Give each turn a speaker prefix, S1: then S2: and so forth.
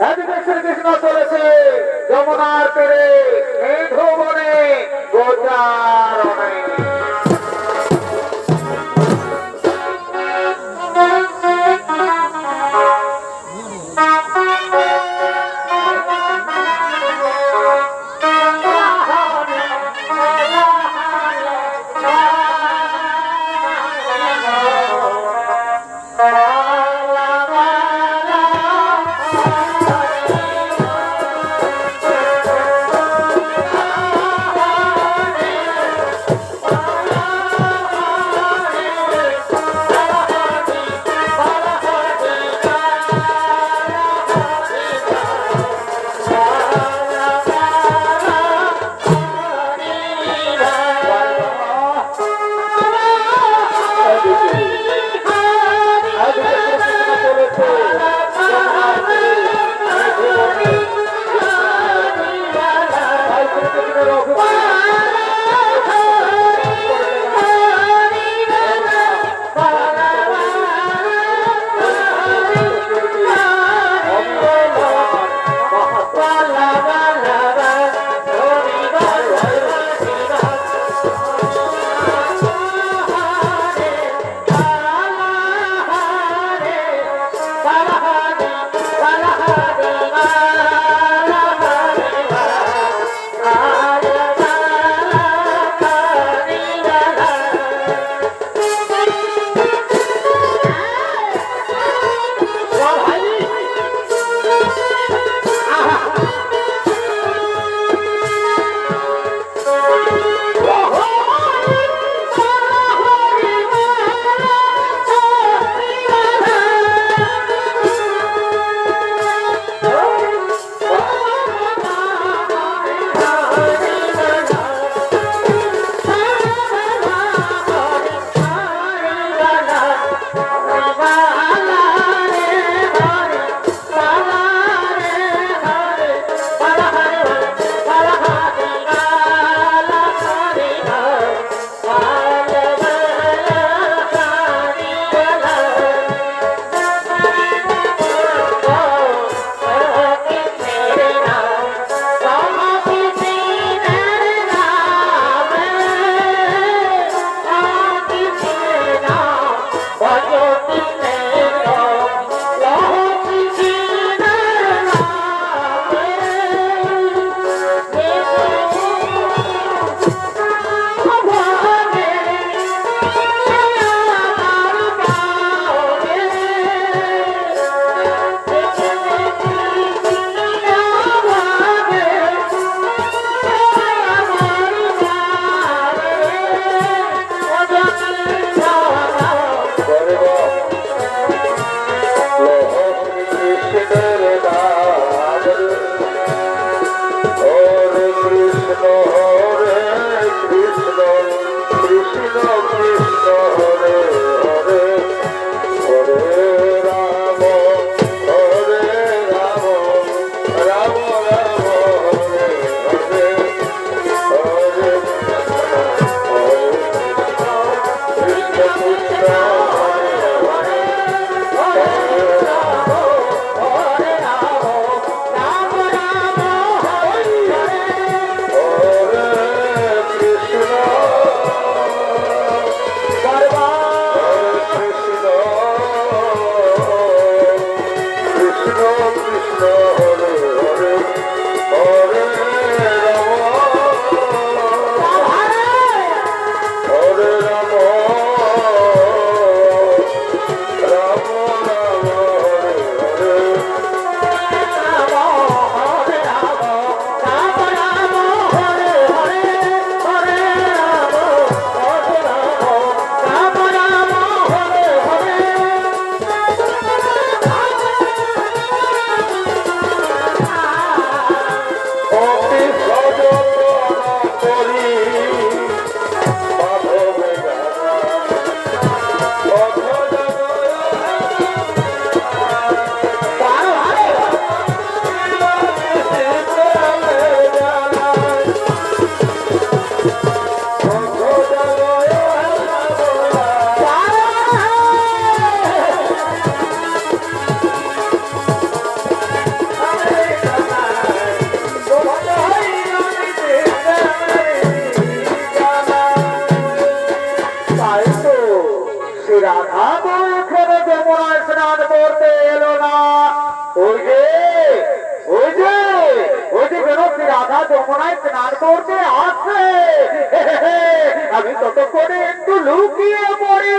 S1: এদিকে শ্রীকৃষ্ণ চলেছে যমুনার তীরে মেঘবনে গোচারণে
S2: কৃষ্ণ কৃষ্ণ যমুনায় স্নান করতে আসে আমি ততক্ষণে একটু লুকিয়ে পড়ি